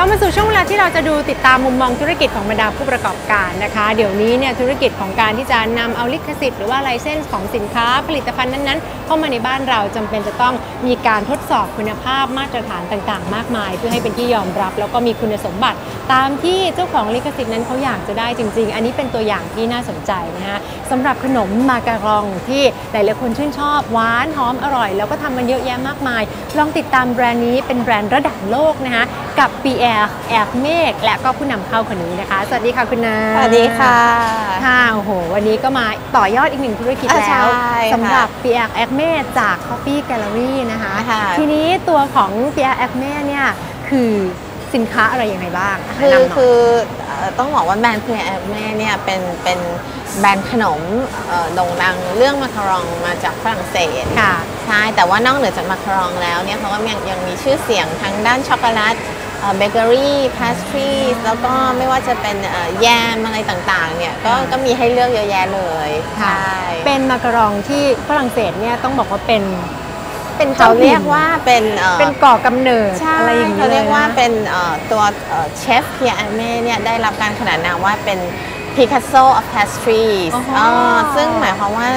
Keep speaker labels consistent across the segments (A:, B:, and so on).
A: เข้ามาสู่ช่วงเวลาที่เราจะดูติดตามมุมมองธุรกิจของบรรดาผู้ประกอบการนะคะ เดี๋ยวนี้เนี่ยธุรกิจของการที่จะนำเอาลิขสิทธิ์หรือว่าไลเซนส์ของสินค้าผลิตภัณฑ์นั้นๆ เข้ามาในบ้านเราจำเป็นจะต้องมีการทดสอบคุณภาพมาตรฐานต่างๆ มากมาย เพื่อให้เป็นที่ยอมรับ แล้วก็มีคุณสมบัติ ตามที่เจ้าของลิขสิทธิ์นั้นเขาอยากจะได้จริง ๆ อันนี้เป็นตัวอย่างที่น่าสนใจนะคะสำหรับขนมมาการองที่หลายๆคนชื่นชอบหวานหอมอร่อย แล้วก็ทำมันเยอะแยะมากมาย ลองติดตามแบรนด์นี้เป็นแบรนด์ระดับโลกนะคะกับ PR แอบเมฆและก็ผู้นำเข้าคนนี้นะคะ สวัสดีค่ะคุณนา
B: สวัสดีค่ะ
A: ค่ะโอ้โห วันนี้ก็มาต่อยอดอีกหนึ่งธุรกิจ
B: อะ
A: แล้ว
B: ใช่ค่ะ
A: สำหรับ PR แอบเมฆจาก Coffee Gallery นะคะ
B: ค่ะ
A: ทีนี้ตัวของ PR แอบเมฆเนี่ยคือสินค้าอะไรยังไงบ้าง
B: คือ
A: แนะนำหน่ย
B: คือเอ่อต้องบอกว่าแบรนด์เพลแอแม่เนี่ยเป็นเป็นแบรนด์ขนมเอ่อโด่งดังเรื่องมาคารองมาจากฝรั่งเศส
A: ค่ะ
B: ใช่แต่ว่านอกเหนือจากมาคารองแล้วเนี่ยเขาก็ยังยังมีชื่อเสียงทั้งด้านช็อกโกแลต เบเกอรี่พาสทรีแล้วก็ไม่ว่าจะเป็นเอ่อแยมอะไรต่างๆเนี่ยก็
A: ค่ะ
B: ก็มีให้เลือกเยอะแยะเลย
A: ค่ะ
B: ใช่
A: เป็นมาการองที่ฝรั่งเศสเนี่ยต้องบอกว่าเป็นเป็น
B: เขา
A: จ้ถิ่น
B: เรียกว่าเป็นเอ่อ
A: เป็นก่อกำเนิด
B: ใช่
A: อะไรอย่างนี้
B: เขาเรียกว่า
A: ลนะ
B: เป็นเอ่อตัวเชฟเพียร์เม่เนี่ยได้รับการขนานนามว่าเป็น Picasso of pastries
A: อ๋อ
B: อ่าซึ่งหมายความว่า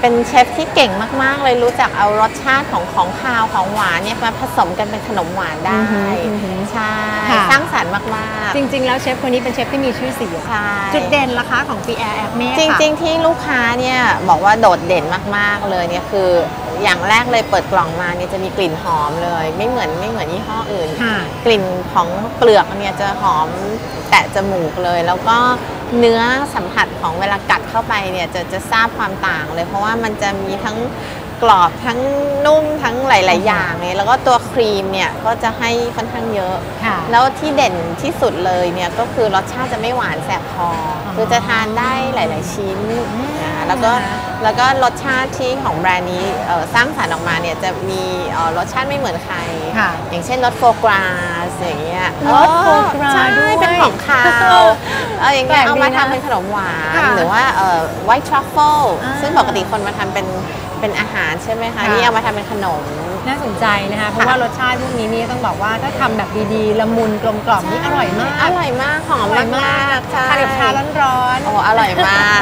B: เป็นเชฟที่เก่งมาก ๆ เลยรู้จักเอารสชาติของของคาวของหวานเนี่ยมาผสมกันเป็นขนมหวานได้
A: อือหืออือหือ
B: ใช่
A: ค่ะ
B: สร้างสรรค์มาก
A: จริง ๆ แล้วเชฟคนนี้เป็นเชฟที่มีชื่อเสียง
B: ๆใช่
A: จุดเด่นราคาของ PR แอบเมฆ
B: จริง ๆ ที่ลูกค้าเนี่ยบอกว่าโดดเด่นมาก ๆ เลยเนี่ยคือ อย่างแรกเลยเปิดกล่องมาเนี่ยจะมีกลิ่นหอมเลย ไม่เหมือนไม่เหมือนยี่ห้ออื่น
A: ค่ะ
B: กลิ่นของเปลือกเนี่ยจะหอมแตะจมูกเลย แล้วก็เนื้อสัมผัสของเวลากัดเข้าไปเนี่ยจะจะทราบความต่างเลย เพราะว่ามันจะมีทั้ง กรอบทั้งนุ่มทั้งหลาย ๆ อย่างเนี่ยแล้วก็ตัวครีมเนี่ยก็จะให้ค่อนข้างเยอะ
A: ค่ะ
B: แล้วที่เด่นที่สุดเลยเนี่ยก็คือรสชาติจะไม่หวานแสบคออ
A: อ
B: คือจะทานได้หลาย ๆ ชิ้น
A: อืม
B: นะคะแล้วก็
A: นะคะ
B: แล้วก็รสชาติที่ของแบรนด์นี้เอ่อสร้างสรรค์ออกมาเนี่ยจะมีเอ่อรสชาติไม่เหมือนใคร
A: ค่ะ
B: อย่างเช่นรสโฟกราสอย่างเงี้ย
A: รสโฟกรา
B: ใช่
A: ด้วย
B: เป็นของคาว เอออย่างเงี้ย
A: แปลกดี
B: เอามา
A: นะ
B: ทำเป็นขนมหวาน
A: ค่ะ
B: หรือว่าเอ่อ white truffle
A: อ่า
B: ซึ่งปกติคนมาทำเป็นเป็นอาหารใช่ไหมคะ
A: ค่ะ
B: นี่เอามาทำเป็นขนม
A: น่าสนใจนะคะ เพราะว่ารสชาติพวกนี้นี่ต้องบอกว่าถ้าทำแบบดีๆ ละมุนกลมกล่อมนี่อร่อยมาก
B: อร่อยมาก หอมมากๆใช่
A: ทานกับชาร้อนๆ
B: โอ้อร่อยมาก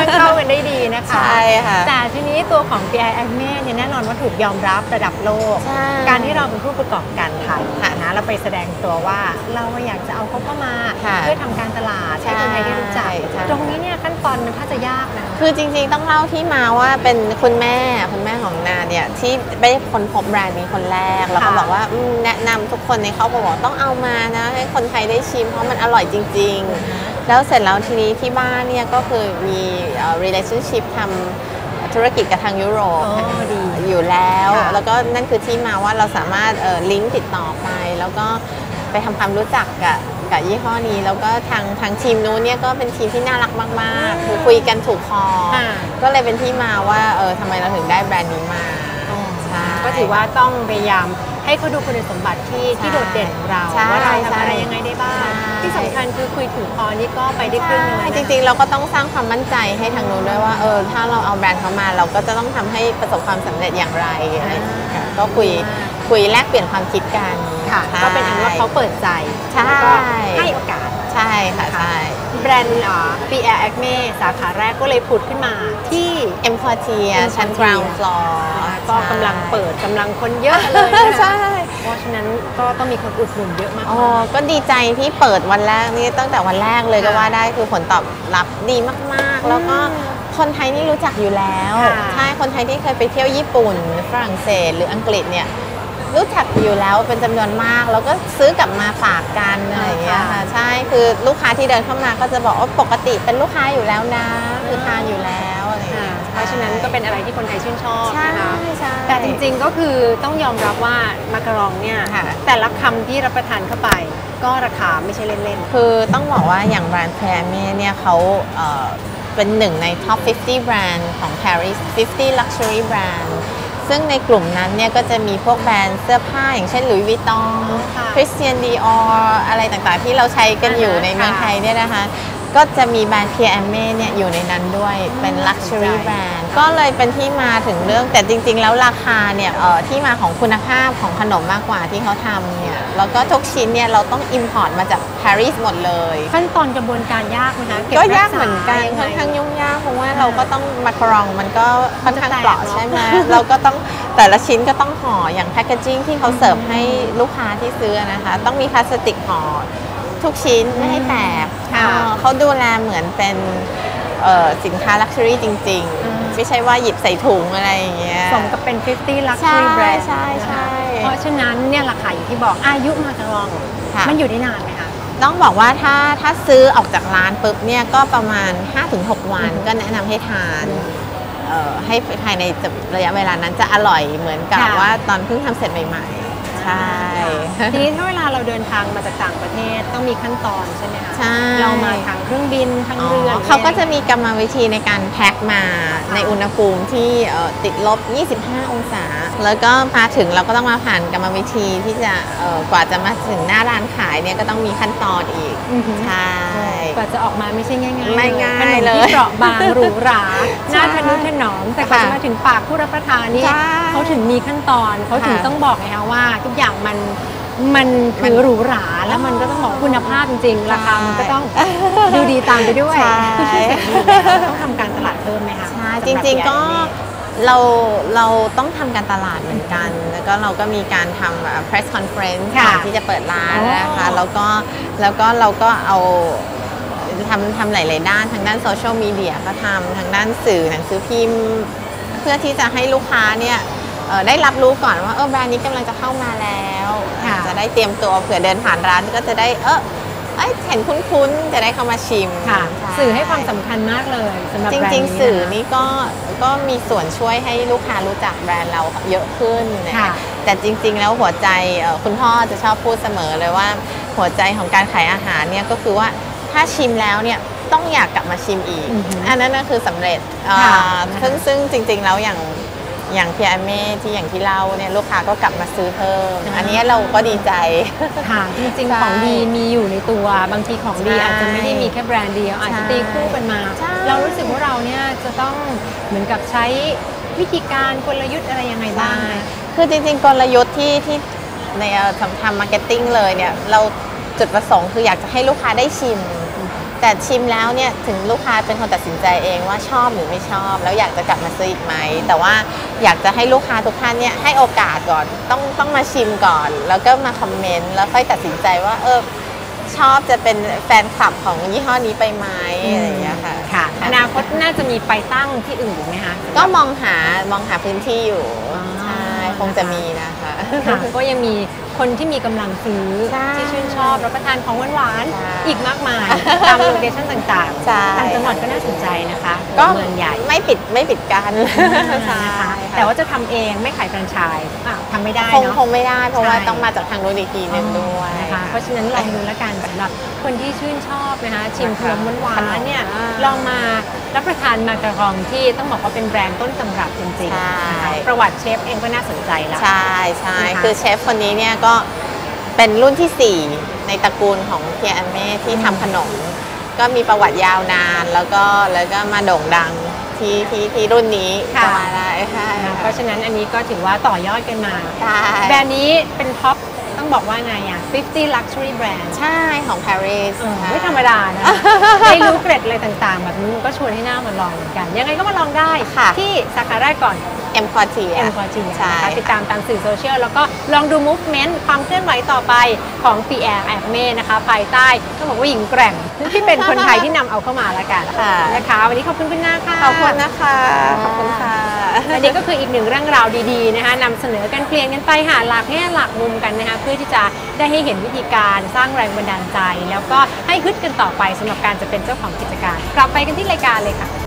A: มันเข้ากันได้ดี นะคะ
B: ใช่ค่ะ
A: แต่ทีนี้ตัวของ PI a c m e เนี่ยแน่นอนว่าถูกยอมรับระดับโลก
B: ใช่
A: การที่เราเป็นผู้ประกอบการไทย
B: ค่ะ
A: นะเราไปแสดงตัวว่าเราอยากจะเอาเขาเข้ามา
B: ค่ะ
A: เพื่อทำการตลาดให้คนไทยได้รู้จัก
B: ใช่
A: ตรงนี้เนี่ยขั้นตอนมันถ้าจะยากนะ
B: คือจริงๆต้องเล่าที่มาว่าเป็นคุณแม่คุณแม่ของนาเนี่ยที่ได้ค้นพบแบรนด์นี้คนแรกแล้วก็
A: ค่ะ
B: บอกว่าอืมแนะนำทุกคนในครอบครัวบอกต้องเอามานะให้คนไทยได้ชิมเพราะมันอร่อยจริง ๆ แล้วเสร็จแล้วทีนี้ที่บ้านเนี่ยก็คือมีเอ่อ relationship ทำธุรกิจกับทางยุโรป
A: อ๋อดี
B: อยู่แล้ว
A: ค่ะ
B: แล้วก็นั่นคือที่มาว่าเราสามารถเอ่อลิงก์ติดต่อไป แล้วก็ไปทำความรู้จักกับกับยี่ห้อนี้ แล้วก็ทางทางทีมนู้นเนี่ยก็เป็นทีมที่น่ารักมากๆคือคุยกันถูกคอ
A: ค่ะ
B: ก็เลยเป็นที่มาว่าเออทำไมเราถึงได้แบรนด์นี้มาใช่
A: ก็ถือว่าต้องพยายามให้เขาดูคุณสมบัติที่ที่โดดเด่นของเรา
B: ใช่
A: ว่าเราทำ
B: ใช่
A: อะไรยังไงได้บ้าง
B: ใช่
A: ที่สำคัญคือคุยถูกคอนี่ก็ไปได้ครึ่งหนึง
B: ใช่
A: แล้ว
B: จ
A: นะ
B: ริงๆ เราก็ต้องสร้างความมั่นใจให้ทางนู้นด้วยว่าเออถ้าเราเอาแบรนด์เขามา เราก็จะต้องทำให้ประสบความสำเร็จอย่างไรอะไรอย่างเงี้ยค่ะก็คุยคุยแลกเปลี่ยนความคิดกัน
A: ค่ะ
B: ใช่
A: ก็เป็นอันว่าเขาเปิดใจ
B: ใช่
A: แล้วก็ให้โอกาส
B: ใช่ค่ะใช่
A: แบรนด์อ่า PR Acme สาขาแรกก็เลยผุดขึ้นมาที่
B: เอ็มพอร์เทีย
A: Emporium
B: ชั้น ground floor
A: ก็กำลังเปิดกำลังคนเยอะเลยนะคะ
B: ใช่
A: เพราะฉะนั้นก็ต้องมีคนอุดหนุนเยอะมาก
B: อ๋อก็ดีใจที่เปิดวันแรกนี่ตั้งแต่วันแรกเลยก็
A: ค่ะ
B: ว่าได้คือผลตอบรับดีมากๆ แล้วก็คนไทยนี่รู้จักอยู่แล้ว
A: ค่ะ
B: ใช่คนไทยที่เคยไปเที่ยวญี่ปุ่นฝรั่งเศสหรืออังกฤษเนี่ยรู้จักอยู่แล้วเป็นจำนวนมาก แล้วก็ซื้อกลับมาฝากกันอะไรอย่างเงี้ยค่ะใช่คือลูกค้าที่เดินเข้ามาก็จะบอกว่าปกติเป็นลูกค้าอยู่แล้วนะคือทานอยู่แล้ว เงี้ย
A: เพราะฉะนั้นก็เป็นอะไรที่คนไทยชื่นชอบ
B: ใช่
A: นะคะ
B: ใช่
A: แต่จริงๆก็คือต้องยอมรับว่ามาการองเนี่ย
B: ค่ะ
A: แต่ละคำที่รับประทานเข้าไป ก็ราคาไม่ใช่เล่น
B: คือต้องบอกว่าอย่างแบรนด์แพรเมีเนี่ยเขาเอ่อเป็นหนึ่งใน Top 50 แบรนด์ของ Paris 50 Luxury Brand ซึ่งในกลุ่มนั้นเนี่ยก็จะมีพวกแบรนด์เสื้อผ้าอย่างเช่น Louis Vuitton
A: ค่ะ
B: Christian Dior อะไรต่างๆ ที่เราใช้กันอยู่
A: อ่าฮะ
B: ในเมือง
A: ค่ะ
B: ไทยเนี่ยนะคะ ก็จะมีแบรนด์ p พียแอมเม่เนี่ยอยู่ในนั้นด้วยเป็น Luxury
A: สนใจ
B: แบรนด์ก็เลยเป็นที่มาถึงเรื่องแต่จริง ๆ แล้วราคาเนี่ยเอ่อที่มาของคุณภาพของขนมมากกว่าที่เขาทำเนี่ยแล้วก็ทุกชิ้นเนี่ยเราต้อง import มาจากปารีสหมดเลย
A: ขั้นตอนกระบวนการยากไหมคะเบ
B: ก็
A: รั
B: ยากเหมือนกัน
A: ษยั
B: ค่อน
A: ไง
B: ข้างยุ่งยากเพราะว่าเราก็ต้องมาครองมันก็ค่อนข้าง
A: มันจะแตก
B: เปราะ
A: เนอะ
B: ใช่ไหมเราก็ต้องแต่ละชิ้นก็ต้องห่ออย่างแพคเกจิ้งที่เขาเสิร์ฟให้ลูกค้าที่ซื้อนะคะ ต้องมีพลาสติกห่อทุกชิ้นไม่ให้แตก
A: ค่ะ
B: เออเขาดูแลเหมือนเป็นเอ่อสินค้าลักชัวรี่จริง
A: อืม
B: ๆไม่ใช่ว่าหยิบใส่ถุงอะไรอย่างเงี้ย
A: สมกับเป็น 50 luxury
B: ใช่
A: brand
B: ใช่ใช่
A: นะคะเพราะฉะนั้นเนี่ยราคาอย่างที่บอกอายุมาการอง
B: ค่ะ
A: มันอยู่ได้นานไหมคะ
B: ต้องบอกว่าถ้าถ้าซื้อออกจากร้านปุ๊บเนี่ยก็ประมาณ 5-6 วัน
A: อือฮึ
B: ก็แนะนำให้ทานเอ่อให้ภายในระยะเวลานั้นจะอร่อยเหมือนกับ
A: ค่ะ
B: ว่าตอนเพิ่งทำเสร็จใหม่ๆ ใช่
A: ทีนี้ถ้าเวลาเราเดินทางมาจากต่างประเทศต้องมีขั้นตอนใช่ไหมคะ
B: ใช่
A: เรามาทางเครื่องบินทาง
B: อ๋อ
A: เรือ
B: เขาก็จะมีกรรมวิธีในการแพ็ค มาในอุณหภูมิที่เอ่อติดลบ 25 องศา แล้วก็มาถึงเราก็ต้องมาผ่านกรรมวิธีที่จะเอ่อกว่าจะมาถึงหน้าร้านขายเนี่ยก็ต้องมีขั้นตอนอีก
A: อือหือ
B: ใช่
A: กว่าจะออกมาไม่ใช่ง่ายๆ
B: ไม่ง่าย
A: ขนม
B: เลย
A: ที่เปราะบางหรูหรา
B: ใช่
A: น่าทะนุถนอมแต่กว่า
B: ค่ะ
A: จะมาถึงปากผู้รับประทานนี่
B: ใช่
A: เขาถึงมีขั้นตอนเขาถึง
B: ค่ะ
A: ต้องบอกไงคะว่าทุกอย่างมัน มันคือหรูหราแล้วมันก็ต้องบอกคุณภาพจริงๆราคามันก็ต้องดูดีตามไปด้วย
B: ใช่
A: ต้องทำการตลาดเพิ่มไหมคะ
B: ใช่
A: สำห
B: จ
A: บ
B: ริง ๆก็
A: PIA
B: เราเราต้องทำการตลาดเหมือนกัน แล้วก็เราก็มีการทำเอ่อ press conference
A: ค่ะ
B: ก่อนที่จะเปิดร้าน
A: อ๋อ
B: นะคะแล้วก็แล้วก็เราก็เอาทำทำหลาย ๆ ด้านทางด้านโซเชียลมีเดียก็ทำทางด้านสื่อหนังสือพิมพ์ เพื่อที่จะให้ลูกค้าเนี่ยเอ่อได้รับรู้ก่อนว่าเออแบรนด์นี้กำลังจะเข้ามาแล้ว
A: ค่ะ
B: จะ ได้เตรียมตัวเผื่อเดินผ่านร้านก็จะได้เออเอ้ยเห็นคุ้นๆ จะได้เข้ามาชิม
A: ค่ะ
B: ช่
A: สื่อให้ความสำคัญมากเลยสำหรับ
B: จ
A: แบรนด์
B: ริง
A: นี้
B: ๆสื่อ
A: นะคะ
B: นี่ก็ก็มีส่วนช่วยให้ลูกค้ารู้จักแบรนด์เราเยอะขึ้นนะ
A: ค่ะ
B: แต่จริง ๆ แล้วหัวใจเอ่อคุณพ่อจะชอบพูดเสมอเลยว่า หัวใจของการขายอาหารเนี่ยก็คือว่าถ้าชิมแล้วเนี่ยต้องอยากกลับมาชิมอีก
A: อือหืออั
B: อันนั้นน่ะคือสำเร็จอ่า
A: ค่ะ
B: ซึ่งซึ่งจริง ๆ แล้วอย่าง อย่างพีอาเม่ที่อย่างที่เล่าเนี่ยลูกค้าก็กลับมาซื้อเพิ่ม อันนี้เราก็ดีใจ
A: ค่ะจริง
B: ใช่
A: ๆของดีมีอยู่ในตัว บางทีของดี
B: ใช่
A: อาจจะไม่ได้มีแค่แบรนด์เดียว อาจจะ
B: ใช่
A: ตีคู่กันมา
B: ใช่
A: เรารู้สึกว่าเราเนี่ยจะต้องเหมือนกับใช้วิธีการกลยุทธ์อะไรยังไงบ้างนะ
B: คือจริงๆ กลยุทธ์ที่ที่ในเอ่อทำทำมาร์เก็ตติ้งเลยเนี่ยเราจุดประสงค์คืออยากจะให้ลูกค้าได้ชิม แต่ชิมแล้วเนี่ยถึงลูกค้าเป็นคนตัดสินใจเองว่าชอบหรือไม่ชอบ แล้วอยากจะกลับมาซื้ออีกไหม แต่ว่าอยากจะให้ลูกค้าทุกท่านเนี่ยให้โอกาสก่อนต้องต้องมาชิมก่อน แล้วก็มาคอมเมนต์แล้วค่อยตัดสินใจว่าเออชอบจะเป็นแฟนคลับของยี่ห้อนี้ไปไหมอะไรอย่างเงี้ยค่ะ
A: ค่ะอนาคตน่าจะมีไปตั้งที่อื่นไหมคะ
B: ก็มองหามองหาพื้นที่อยู่
A: อ๋อ
B: ใช่ คงจะมีนะคะ
A: ค่ะก็ยังมีคนที่มีกำลังซื้อ
B: ใช่
A: ที่ชื่นชอบรับประทานของหวาน
B: ใช่
A: ๆอีกมากมายตามโลเคชั่นต่างๆ
B: ใช่
A: ต่างจังหวัดก็น่าสนใจนะคะ
B: ก็
A: เมืองใหญ่
B: ไม่ปิดไม่ปิดกันใช่
A: นะคะ
B: ค่ะ
A: แต่ว่าจะทำเองไม่ขายแฟรนไชส์อะทำไม่ได้
B: คง
A: เนาะ
B: คงไม่ได้เพราะว่า
A: ใช่
B: ต้องมาจากทางนู้นอีกทีหนึงด้วย
A: นะคะเพราะฉะนั้นลองดูแล้วกันสำหรับคนที่ชื่นชอบนะคะชิมขนมหวา
B: ขน
A: น
B: ม
A: ๆเนี่ย
B: อ่า
A: ลองมา รับประทานมาการองที่ต้องบอกว่าเป็นแบรนด์ต้นตำรับจริง
B: ใช่
A: ๆนะคะประวัติเชฟเองก็น่าสนใจละ
B: ใช่ใช่
A: นะคะ
B: คือเชฟคนนี้เนี่ยก็เป็นรุ่นที่ 4 ในตระกูลของเพียอันเม่ที่ทำขนม ก็มีประวัติยาวนาน แล้วก็แล้วก็มาโด่งดังที่ที่ที่รุ่นนี้
A: ค่ะ
B: ก็มาได้ใช่
A: นะคะเพราะฉะนั้นอันนี้ก็ถือว่าต่อยอดกันมา
B: ใช่
A: แบรนด์นี้เป็นท็อป ต้องบอกว่าไงอะ 50 luxury brand
B: ใช่ของปารีส
A: เออไม่ธรรมดานะได้รู้เกร็ดอะไรต่างๆ แบบนี้ก็ชวนให้หน้ามาลองเหมือนกัน ยังไงก็มาลองได้
B: ค่ะ
A: ที่สาขาแรกก่อน
B: เอ็มคอร์เทีย
A: เอ็มพอจีนะ
B: ใช่
A: คะติดตามตามสื่อโซเชียล แล้วก็ลองดู movement ความเคลื่อนไหวต่อไปของปีแอร์แอมเม่นะคะ ภายใต้ต้องบอกว่าหญิงแกร่ง ที่เป็นคนไทยที่นำเอาเข้ามาละกัน
B: ค่ะ
A: นะคะวันนี้ขอบคุณคุณนาค่ะ
B: ขอบคุณนะคะ ขอบคุณค่ะ
A: และนี่ก็คืออีกหนึ่งเรื่องราวดีๆนะคะนำเสนอกันเปลี่ยนกันไปหาหลักแง่หลักมุมกันนะคะเพื่อที่จะได้ให้เห็นวิธีการสร้างแรงบันดาลใจ แล้วก็ให้ฮึดกันต่อไปสำหรับการจะเป็นเจ้าของกิจการ กลับไปกันที่รายการเลยค่ะ